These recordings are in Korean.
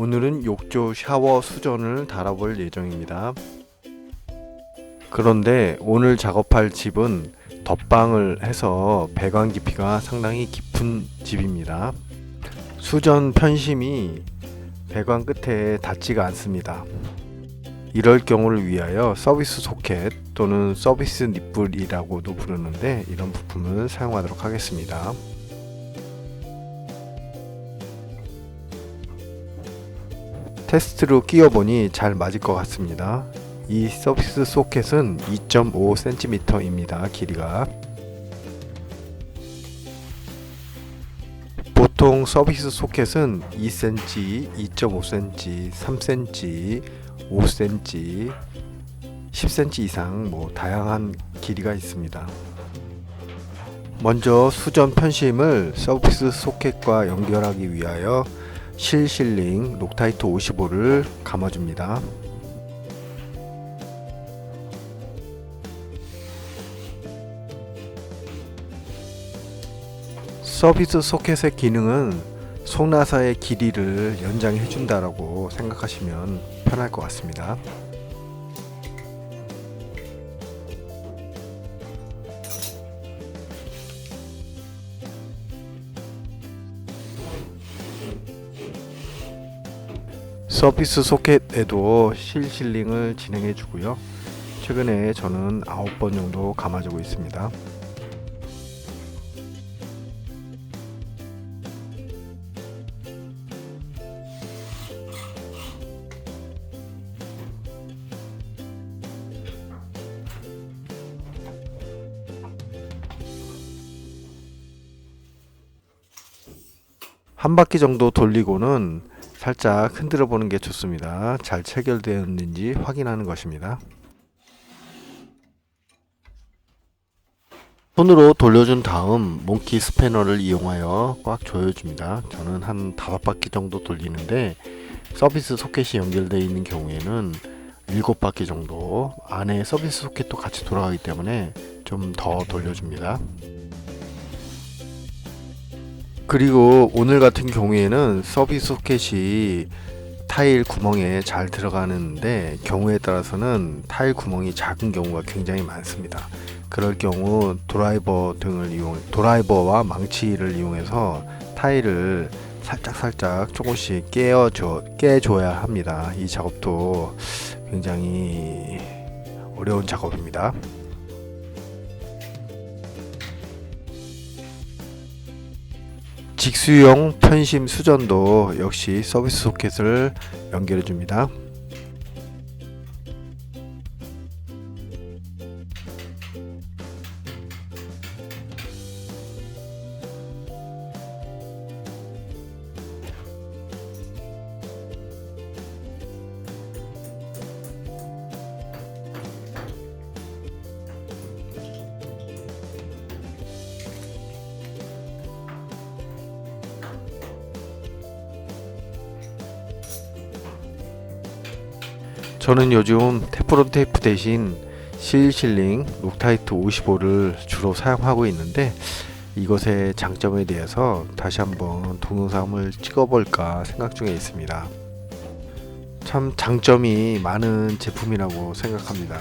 오늘은 욕조 샤워 수전을 달아볼 예정입니다. 그런데 오늘 작업할 집은 덧방을 해서 배관 깊이가 상당히 깊은 집입니다. 수전 편심이 배관 끝에 닿지가 않습니다. 이럴 경우를 위하여 서비스 소켓 또는 서비스 닛불이라고도 부르는데 이런 부품을 사용하도록 하겠습니다. 테스트로 끼워보니 잘 맞을 것 같습니다. 이 서비스 소켓은 2.5cm입니다. 길이가. 보통 서비스 소켓은 2cm, 2.5cm, 3cm, 5cm, 10cm 이상 뭐 다양한 길이가 있습니다. 먼저 수전 편심을 서비스 소켓과 연결하기 위하여 실실링 록타이트 55를 감아줍니다. 서비스 소켓의 기능은 속나사의 길이를 연장해 준다라고 생각하시면 편할 것 같습니다. 서비스 소켓에도 실실링을 진행해 주고요. 최근에 저는 9번 정도 감아주고 있습니다. 한 바퀴 정도 돌리고는 살짝 흔들어 보는 게 좋습니다. 잘 체결되었는지 확인하는 것입니다. 손으로 돌려준 다음 몽키 스패너를 이용하여 꽉 조여줍니다. 저는 한 다섯 바퀴 정도 돌리는데 서비스 소켓이 연결되어 있는 경우에는 일곱 바퀴 정도 안에 서비스 소켓도 같이 돌아가기 때문에 좀 더 돌려줍니다. 그리고 오늘 같은 경우에는 서비스 소켓이 타일 구멍에 잘 들어가는데 경우에 따라서는 타일 구멍이 작은 경우가 굉장히 많습니다. 그럴 경우 드라이버 등을 이용 드라이버와 망치를 이용해서 타일을 살짝 살짝 조금씩 깨어줘 깨줘야 합니다. 이 작업도 굉장히 어려운 작업입니다. 직수용 편심 수전도 역시 서비스 소켓을 연결해 줍니다. 저는 요즘 테프론 테이프 대신 실실링 록타이트 55를 주로 사용하고 있는데 이것의 장점에 대해서 다시 한번 동영상을 찍어볼까 생각 중에 있습니다. 참 장점이 많은 제품이라고 생각합니다.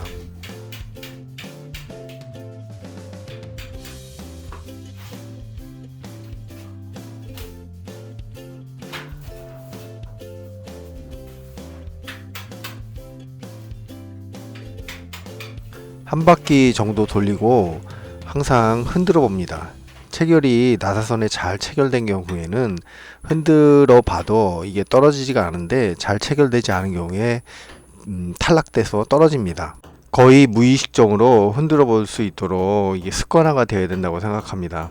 한 바퀴 정도 돌리고 항상 흔들어 봅니다. 체결이 나사선에 잘 체결된 경우에는 흔들어 봐도 이게 떨어지지가 않은데 잘 체결되지 않은 경우에 음, 탈락돼서 떨어집니다. 거의 무의식적으로 흔들어 볼 수 있도록 이게 습관화가 되어야 된다고 생각합니다.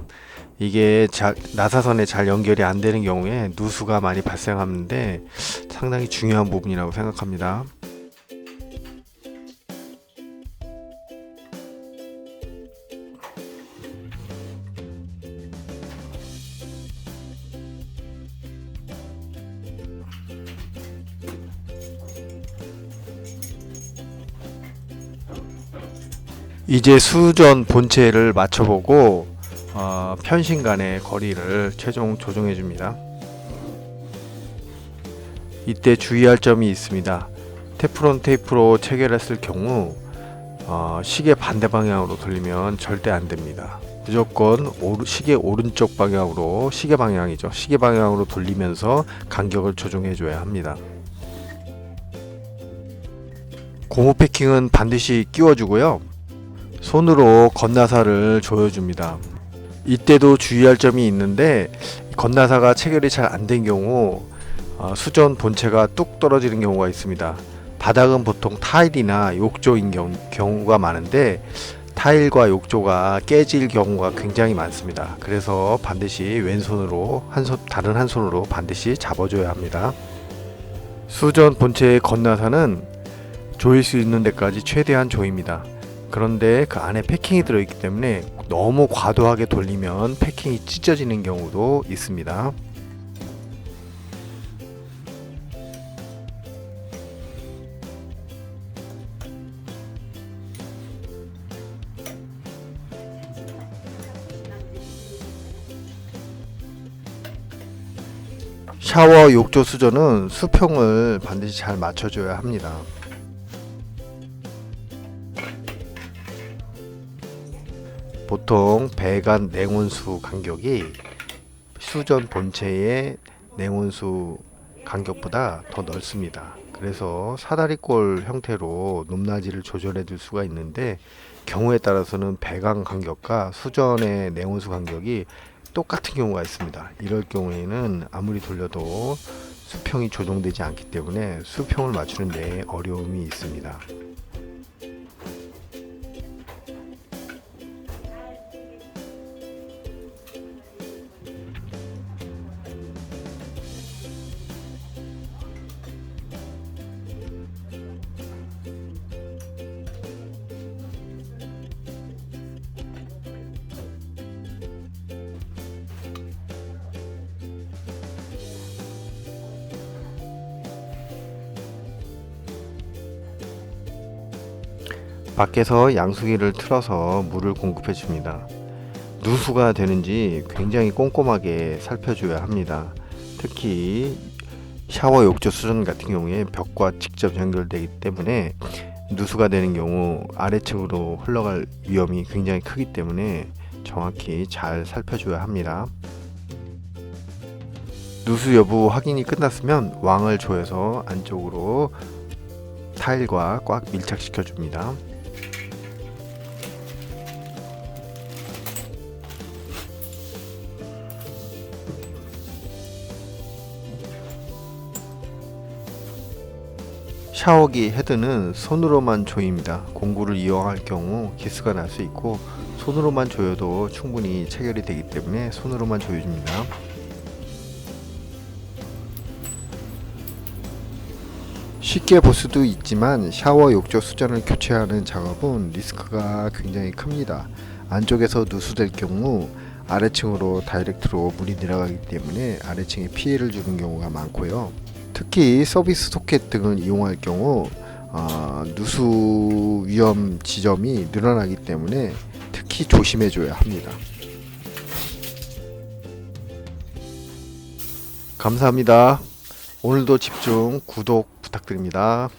이게 잘, 나사선에 잘 연결이 안 되는 경우에 누수가 많이 발생하는데 상당히 중요한 부분이라고 생각합니다. 이제 수전 본체를 맞춰보고 어, 편신 간의 거리를 최종 조정해 줍니다. 이때 주의할 점이 있습니다. 테프론 테이프로 체결했을 경우 어, 시계 반대 방향으로 돌리면 절대 안 됩니다. 무조건 오르- 시계 오른쪽 방향으로 시계 방향이죠. 시계 방향으로 돌리면서 간격을 조정해 줘야 합니다. 고무 패킹은 반드시 끼워주고요. 손으로 건나사를 조여줍니다. 이때도 주의할 점이 있는데 건나사가 체결이 잘 안 된 경우 어, 수전 본체가 뚝 떨어지는 경우가 있습니다. 바닥은 보통 타일이나 욕조인 경우, 경우가 많은데 타일과 욕조가 깨질 경우가 굉장히 많습니다. 그래서 반드시 왼손으로 한 손, 다른 한 손으로 반드시 잡아줘야 합니다. 수전 본체의 건나사는 조일 수 있는 데까지 최대한 조입니다. 그런데 그 안에 패킹이 들어있기 때문에 너무 과도하게 돌리면 패킹이 찢어지는 경우도 있습니다. 샤워 욕조 수전은 수평을 반드시 잘 맞춰줘야 합니다. 보통 배관 냉온수 간격이 수전 본체의 냉온수 간격보다 더 넓습니다. 그래서 사다리꼴 형태로 높낮이를 조절해 줄 수가 있는데 경우에 따라서는 배관 간격과 수전의 냉온수 간격이 똑같은 경우가 있습니다. 이럴 경우에는 아무리 돌려도 수평이 조정되지 않기 때문에 수평을 맞추는 데 어려움이 있습니다. 밖에서 양수기를 틀어서 물을 공급해 줍니다. 누수가 되는지 굉장히 꼼꼼하게 살펴줘야 합니다. 특히 샤워 욕조 수전 같은 경우에 벽과 직접 연결되기 때문에 누수가 되는 경우 아래층으로 흘러갈 위험이 굉장히 크기 때문에 정확히 잘 살펴줘야 합니다. 누수 여부 확인이 끝났으면 왕을 조여서 안쪽으로 타일과 꽉 밀착시켜 줍니다. 샤워기 헤드는 손으로만 조입니다. 공구를 이용할 경우 기스가 날 수 있고 손으로만 조여도 충분히 체결이 되기 때문에 손으로만 조여줍니다. 쉽게 볼 수도 있지만 샤워 욕조 수전을 교체하는 작업은 리스크가 굉장히 큽니다. 안쪽에서 누수될 경우 아래층으로 다이렉트로 물이 내려가기 때문에 아래층에 피해를 주는 경우가 많고요. 특히 서비스 소켓 등을 이용할 경우 어, 누수 위험 지점이 늘어나기 때문에 특히 조심해 줘야 합니다. 감사합니다. 오늘도 집중 구독 부탁드립니다.